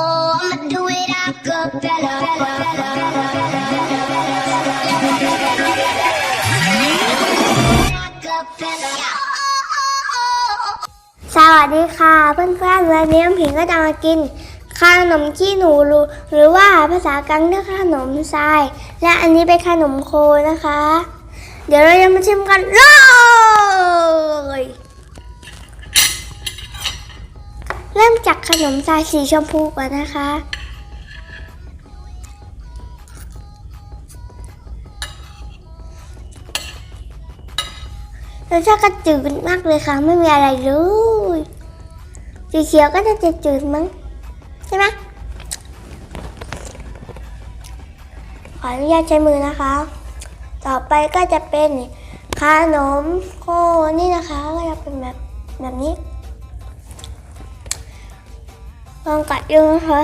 I'ma do it acapella. สวัสดีค่ะเพื่อนๆวันนี้น้ำผิงก็จะมากินขนมขี้หนูรูหรือว่าภาษากลางเรียกขนมทราย และอันนี้เป็นขนมโคนะคะ เดี๋ยวเราจะมาชิมกันเลย เริ่มจากขนมทรายสีชมพูก่อนนะคะ รสชาติก็จืดมากเลยค่ะ ไม่มีอะไรเลยสีเขียวก็จะจืดมั้งใช่ไหมขออนุญาตใช้มือนะคะ ต่อไปก็จะเป็นขนมโคนี่นะคะ ก็จะเป็นแบบแบบนี้ ลองกัดดูนะคะ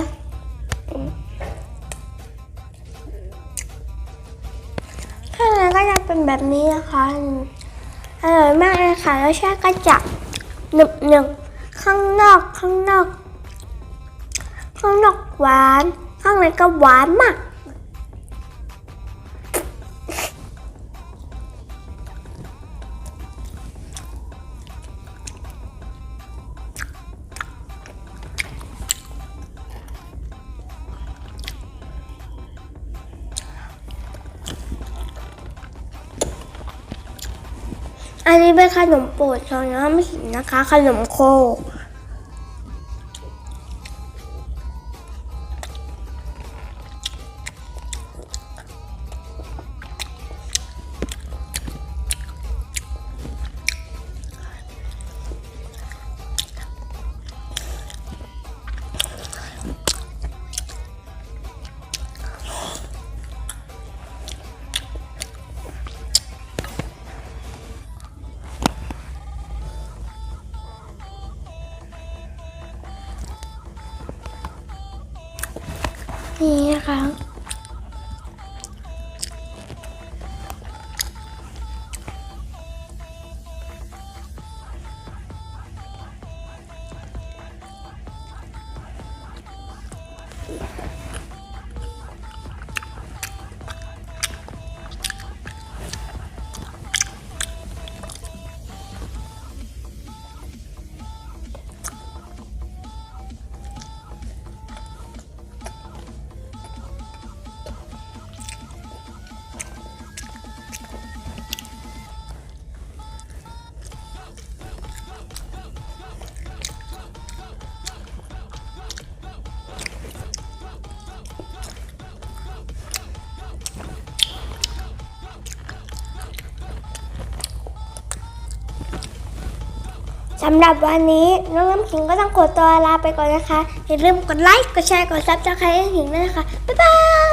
ข้างในก็จะเป็นแบบนี้นะคะอร่อยมากเลยค่ะแล้วแช่ก็จะหนึบหนึบข้างนอกข้างนอก ข้างนอกหวาน ข้างในก็หวานมาก อันนี้เป็นขนมโปรดของน้ำหินนะคะ ขนมโค นี่นะคะ สำหรับวันนี้น้องน้ำขิงก็ต้องขอตัวลาไปก่อนนะคะ อย่าลืมกดไลค์ กดแชร์ กดซับสไครต์ให้ขิงด้วยนะคะ บ๊ายบาย